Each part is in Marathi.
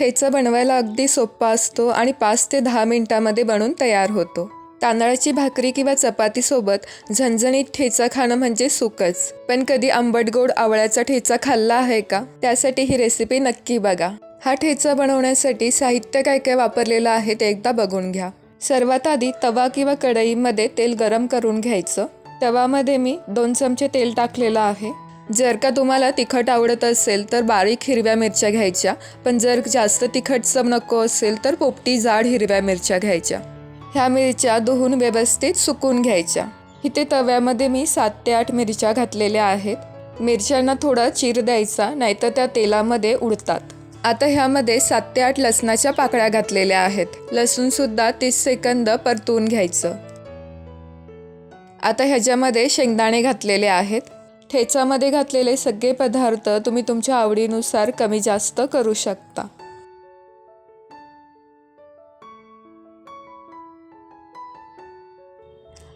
ठेचा बनवायला अगदी सोपा असतो आणि पाच ते दहा मिनटामध्ये बनून तयार होतो. तांदळाची भाकरी किंवा चपातीसोबत झणझणीत ठेचा खाणं म्हणजे सुखच. पण कधी आंबट गोड आवळ्याचा ठेचा खाल्ला आहे का? त्यासाठी ही रेसिपी नक्की बघा. हा ठेचा बनवण्यासाठी साहित्य काय काय वापरलेलं आहे ते एकदा बघून घ्या. सर्वात आधी तवा किंवा कढईमध्ये तेल गरम करून घ्यायचं. तवामध्ये मी दोन चमचे तेल टाकलेलं आहे. जर का तुम्हाला तिखट आवडत असेल तर बारीक हिरव्या मिरच्या घ्यायच्या पण जर जास्त तिखट चव नको असेल तर पोपटी जाड हिरव्या मिरच्या घ्यायच्या. ह्या मिरच्या धुवून व्यवस्थित सुकून घ्यायच्या. इथे तव्यामध्ये मी सात ते आठ मिरच्या घातलेल्या आहेत. मिरच्यांना थोडा चीर द्यायचा नाहीतर त्या तेलामध्ये उडतात. आता ह्यामध्ये सात ते आठ लसणाच्या पाकळ्या घातलेल्या आहेत. लसूणसुद्धा तीस सेकंद परतून घ्यायचं. आता ह्याच्यामध्ये शेंगदाणे घातलेले आहेत. ठेचामध्ये घातलेले सगळे पदार्थ तुम्ही तुमच्या आवडीनुसार कमी जास्त करू शकता.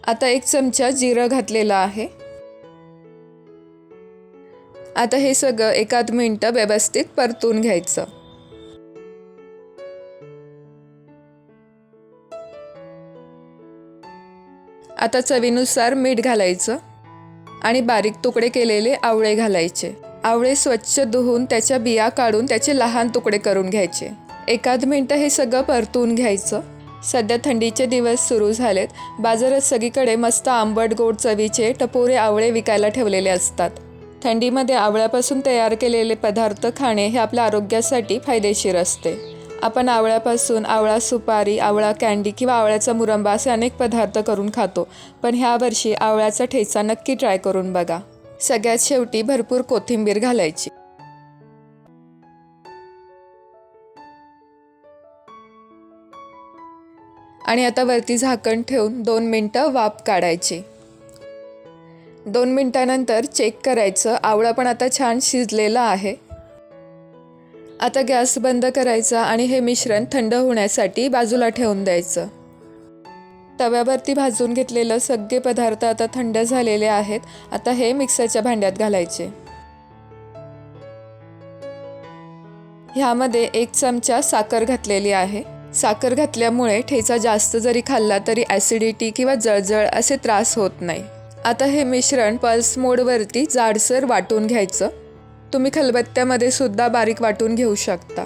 आता एक चमचा जिरं घातलेलं आहे. आता हे सगळं एकाद मिनटं व्यवस्थित परतून घ्यायचं. आता चवीनुसार मीठ घालायचं. आणि बारीक तुकडे केलेले आवळे घालायचे. आवळे स्वच्छ धुवून त्याच्या बिया काढून त्याचे लहान तुकडे करून घ्यायचे. एकाद मिनटं हे सगळं परतून घ्यायचं. सध्या थंडीचे दिवस सुरू झालेत. बाजारात सगळीकडे मस्त आंबट गोड चवीचे टपोरे आवळे विकायला ठेवलेले असतात. थंडीमध्ये आवळ्यापासून तयार केलेले पदार्थ खाणे हे आपल्या आरोग्यासाठी फायदेशीर असते. आपण आवळ्यापासून आवळा सुपारी आवळा कँडी किंवा आवळ्याचा मुरंबा असे अनेक पदार्थ करून खातो. पण ह्या वर्षी आवळ्याचा ठेचा नक्की ट्राय करून बघा. सगळ्यात शेवटी भरपूर कोथिंबीर घालायची. आणि आता वरती झाकण ठेवून दोन मिनटं वाफ काढायची. दोन मिनटानंतर चेक करायचं. आवळा पण आता छान शिजलेला आहे. आता गॅस बंद करायचा आणि हे मिश्रण थंड होण्यासाठी बाजूला ठेवून द्यायचं. तव्यावरती भाजून घेतलेलं सगळे पदार्थ आता थंड झालेले आहेत. आता हे मिक्सरच्या भांड्यात घालायचे. ह्यामध्ये एक चमचा साखर घातलेली आहे. साखर घातल्यामुळे ठेचा जास्त जरी खाल्ला तरी ॲसिडिटी किंवा जळजळ असे त्रास होत नाही. आता हे मिश्रण पल्स मोडवरती जाडसर वाटून घ्यायचं. तुम्ही खलबत्त्यामध्ये सुद्धा बारीक वाटून घेऊ शकता.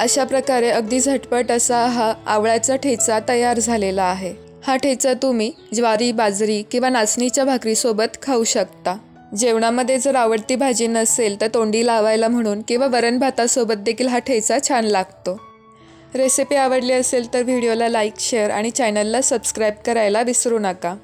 अशा प्रकारे अगदी झटपट असा हा आवळ्याचा ठेचा तयार झालेला आहे. हा ठेचा तुम्ही ज्वारी बाजरी किंवा नाचणीच्या भाकरीसोबत खाऊ शकता. जेवणामध्ये जर आवडती भाजी नसेल तर तोंडी लावायला म्हणून किंवा वरण भातासोबत देखील हा ठेचा छान लागतो. रेसिपी आवडली असेल तर व्हिडिओला लाईक शेअर आणि चॅनलला सबस्क्राईब करायला विसरू नका.